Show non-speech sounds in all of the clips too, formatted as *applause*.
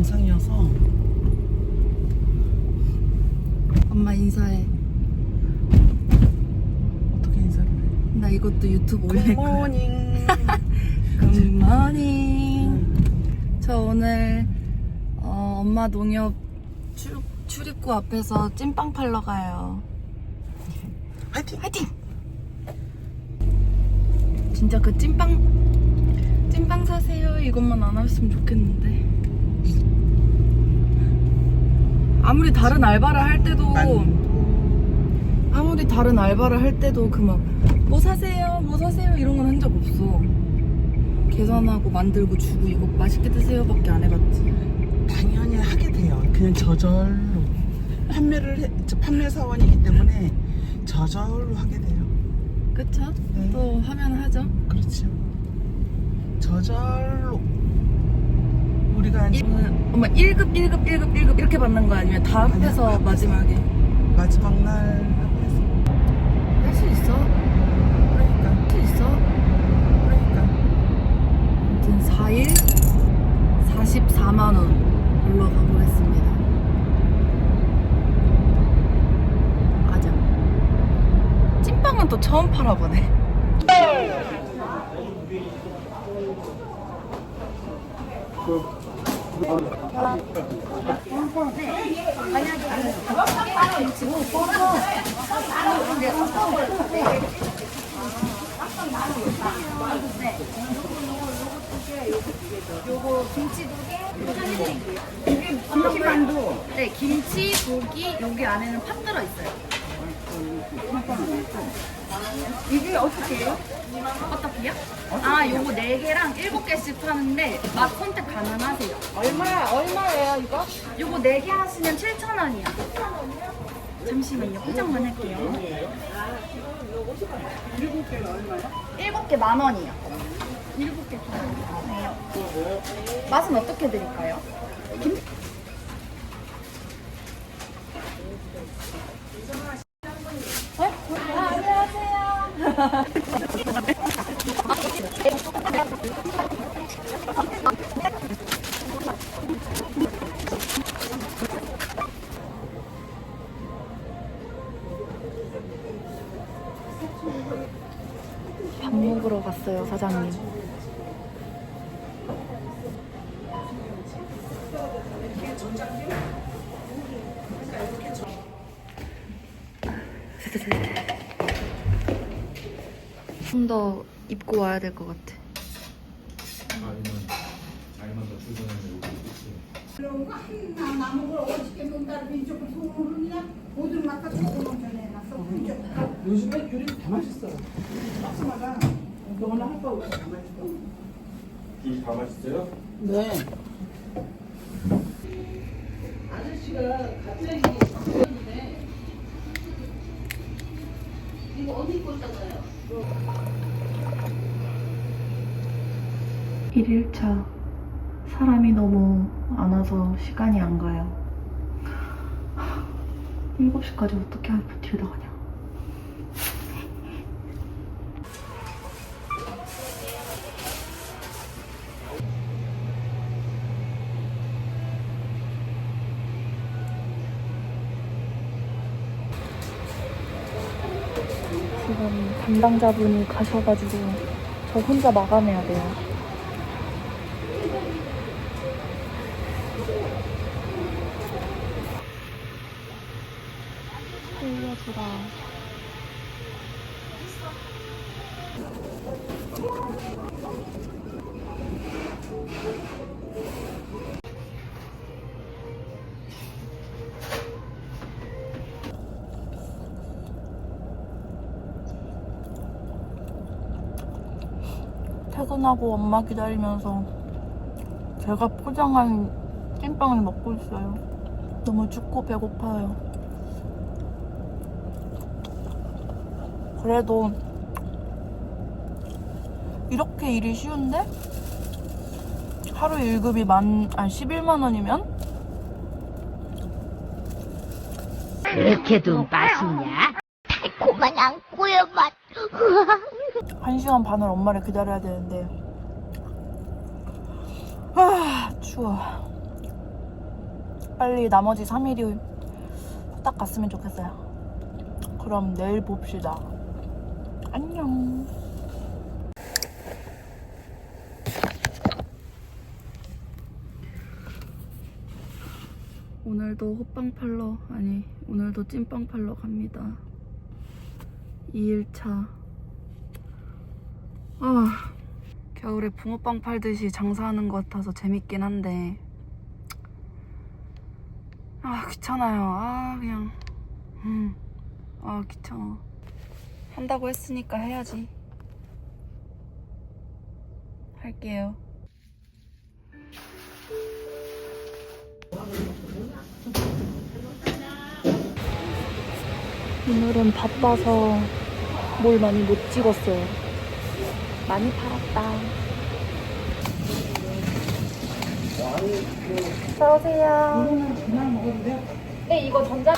영상이어서 엄마 인사해. 어떻게 인사를 해? 나 이것도 유튜브 올릴 거야. 굿모닝. *laughs* 굿모닝. 저 오늘 어, 엄마 농협 출, 출입구 앞에서 찐빵 팔러 가요. 화이팅. 화이팅! 진짜 그 찐빵 찐빵 사세요 이것만 안 했으면 좋겠는데 아무리 다른 알바를 할 때도 만 아무리 다른 알바를 할 때도 그 막 뭐 사세요 뭐 사세요 이런 건 한 적 없어 계산하고 만들고 주고 이거 맛있게 드세요 밖에 안 해봤지 당연히 하게 돼요. 그냥 저절로 판매를 해, 저 판매 사원이기 때문에 저절로 하게 돼요. 그쵸? 네. 또 하면 하죠 그렇죠. 저절로 우리가 음, 엄마 1급 1급 1급 1급 이렇게 받는 거 아니면 다 합해서 합해서. 마지막에 마지막 날 합해서 할 수 있어? 그러니까 할 수 있어? 그러니까 아무튼 4일 44만 원 올라가고 했습니다. 맞아. 찐빵은 또 처음 팔아보네. 요거 김치 두 개, 김치 만두. 네, 김치, 고기, 여기 안에는 팥 들어 있어요. 이게 어떻게 해요? 어떻게요? 아, 요거 네 개랑 일곱 개씩 파는데 맛 선택 가능하세요. 얼마, 얼마예요, 이거? 요거 네개 하시면 7,000원이요. 잠시만요. 포장만 할게요. 일곱 개만 원이요. 일곱 개만 원이요. 맛은 어떻게 드릴까요? 김... 밥 먹으러 갔어요, 사장님. 좀 더 입고 와야 될 것 같아. 아니면 아니면 더 있지. 나 소문이나 모든 맛다 조금 전해놨어. 이쪽 요즘에 귤이 다 맛있어요. 박스마다 너나 할거 없이 다 맛있어. 귤다 맛있어요? 네. 일일차 사람이 너무 안 와서 시간이 안 가요. 7시까지 어떻게 버티다 가냐. 지금 담당자분이 가셔가지고 저 혼자 마감해야 돼요. 살려주라. 퇴근하고 엄마 기다리면서 제가 포장한 찐빵을 먹고 있어요. 너무 춥고 배고파요. 그래도 이렇게 일이 쉬운데 하루 일급이 만, 아니 11만 원이면 그렇게도 맛있냐? 달콤한 앙꼬의 맛. *laughs* 1시간 반을 엄마를 기다려야 되는데 아 추워 빨리 나머지 3일이 딱 갔으면 좋겠어요. 그럼 내일 봅시다. 안녕. 오늘도 호빵 팔러, 아니, 오늘도 찐빵 팔러 갑니다. 2일차. 아, 겨울에 붕어빵 팔듯이 장사하는 것 같아서 재밌긴 한데, 아, 귀찮아요. 아, 그냥, 음, 아, 귀찮아. 한다고 했으니까 해야지. 할게요. 오늘은 바빠서 뭘 많이 못 찍었어요. 많이 팔았다. 어서오세요. 네, 이거 전자.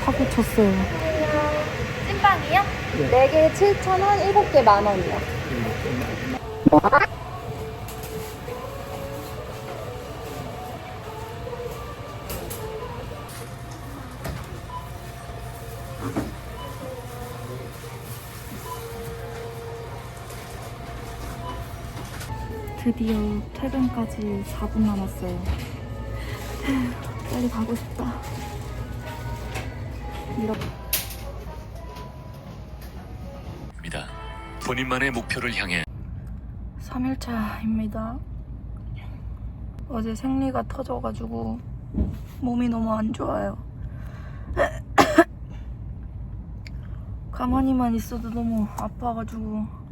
사고 쳤어요. 찐빵이요? 4개 7,000원, 7개 만원이요. 드디어 퇴근까지 4분 남았어요. *sighs* 빨리 가고 싶다. 이렇게. 입니다. 본인만의 목표를 향해 3일차입니다. 어제 생리가 터져가지고 몸이 너무 안 좋아요. *coughs* 가만히만 있어도 너무 아파가지고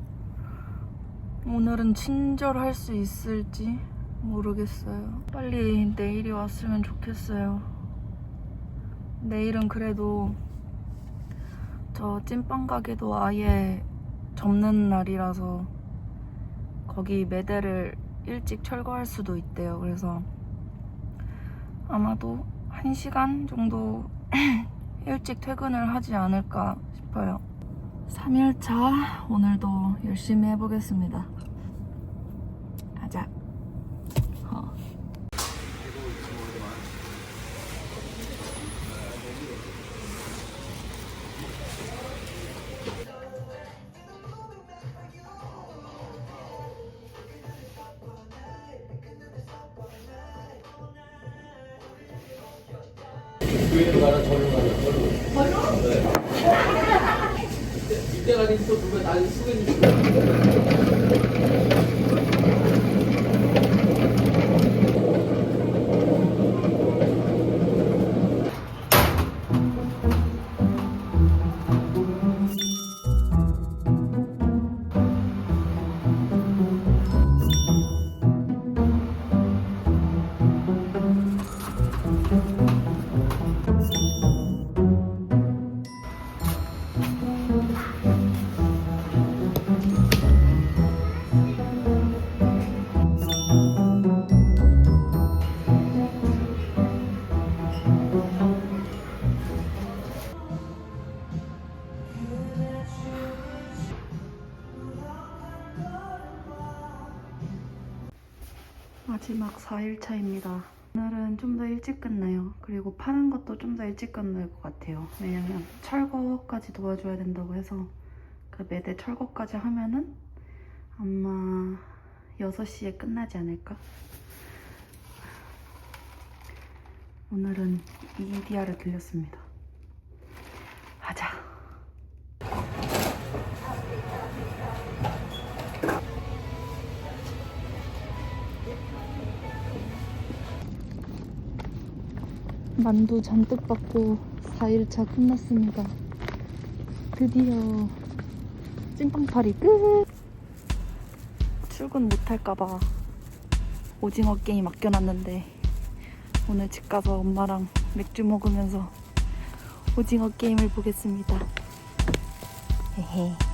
오늘은 친절할 수 있을지 모르겠어요. 빨리 내일이 왔으면 좋겠어요. 내일은 그래도 저 찐빵 가게도 아예 접는 날이라서 거기 매대를 일찍 철거할 수도 있대요. 그래서 아마도 1시간 정도 *clears throat* 일찍 퇴근을 하지 않을까 싶어요. 3일차 오늘도 열심히 해보겠습니다. 기대가 되고 누가 나를 소개해 주고 마지막 4일차입니다. 오늘은 좀 더 일찍 끝나요. 그리고 파는 것도 좀 더 일찍 끝날 것 같아요. 왜냐면 철거까지 도와줘야 된다고 해서 그 매대 철거까지 하면은 아마 6시에 끝나지 않을까? 오늘은 이디아를 들렸습니다. 가자. 만두 잔뜩 받고 4일차 끝났습니다. 드디어 찐빵파리 끝! 출근 못할까봐 오징어 게임 아껴놨는데 오늘 집 가서 엄마랑 맥주 먹으면서 오징어 게임을 보겠습니다. 헤헤.